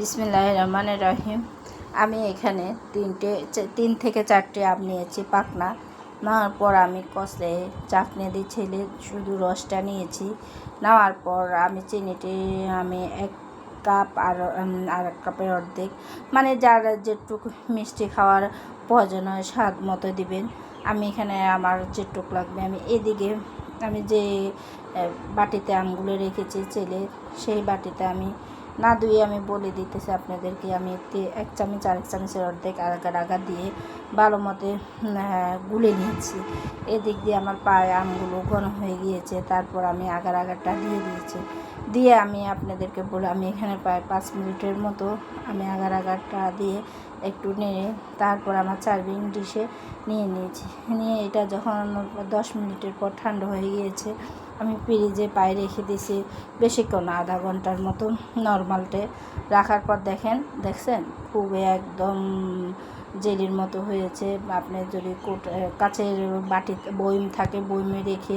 বিসমিল্লাহ রহমানের রহিম। আমি এখানে তিনটে তিন থেকে চারটে আম নিয়েছি, পাকনা। নেওয়ার পর আমি কষলে চাকনি দিয়ে ছেলে শুধু রসটা নিয়েছি। নেওয়ার পর আমি চিনিটি, আমি এক কাপ আর আর এক কাপের অর্ধেক। মানে যার যেটুকু মিষ্টি খাওয়ার প্রয়োজন হয়, স্বাদ মতো দিবেন। আমি এখানে আমার যেটুক লাগবে, আমি এদিকে, আমি যে বাটিতে আমগুলো রেখেছি, চেলে, সেই বাটিতে আমি না ধুয়ে আমি বলে দিতেছি আপনাদেরকে, আমি এক চামচ আরেক চামচের অর্ধেক আগা আগা দিয়ে ভালো মতে গুলে নিয়েছি। এদিক দিয়ে আমার পায়ে আমগুলো ঘন হয়ে গিয়েছে, তারপর আমি আগার আগারটা দিয়ে দিয়েছি। দিয়ে আমি আপনাদেরকে বলে, আমি এখানে প্রায় পাঁচ মিনিটের মতো আমি আগার আগারটা দিয়ে একটু নেড়ে তারপর আমার চার্ভিং ডিশে নিয়ে নিয়েছি। নিয়ে এটা যখন দশ মিনিটের পর ঠান্ডা হয়ে গিয়েছে, আমি ফ্রিজে পায়ে রেখে দিয়েছি বেশিক্ষণ, আধা ঘণ্টার মতো নর্মালটে রাখার পর দেখেন, দেখছেন? খুবই একদম জেলির মতো হয়েছে। আপনি যদি কোট কাছের বাটিতে বইম থাকে, বইমে রেখে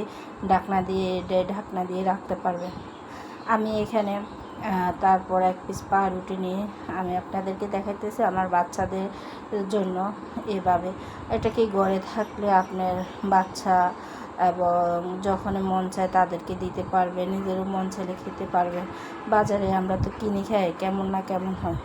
ঢাকনা দিয়ে ঢাকনা দিয়ে রাখতে পারবেন। আমি এখানে তারপর এক পিস পাউরুটি নিয়ে আমি আপনাদেরকে দেখাইতেছি আমার বাচ্চাদের জন্য এভাবে। এটা কি ঘরে থাকলে আপনার বাচ্চা এবং যখন মন চায় তাদেরকে দিতে পারবে, নিজেরও মন চাইলে খেতে পারবে। বাজারে আমরা তো কিনে খাই, কেমন না কেমন হয়।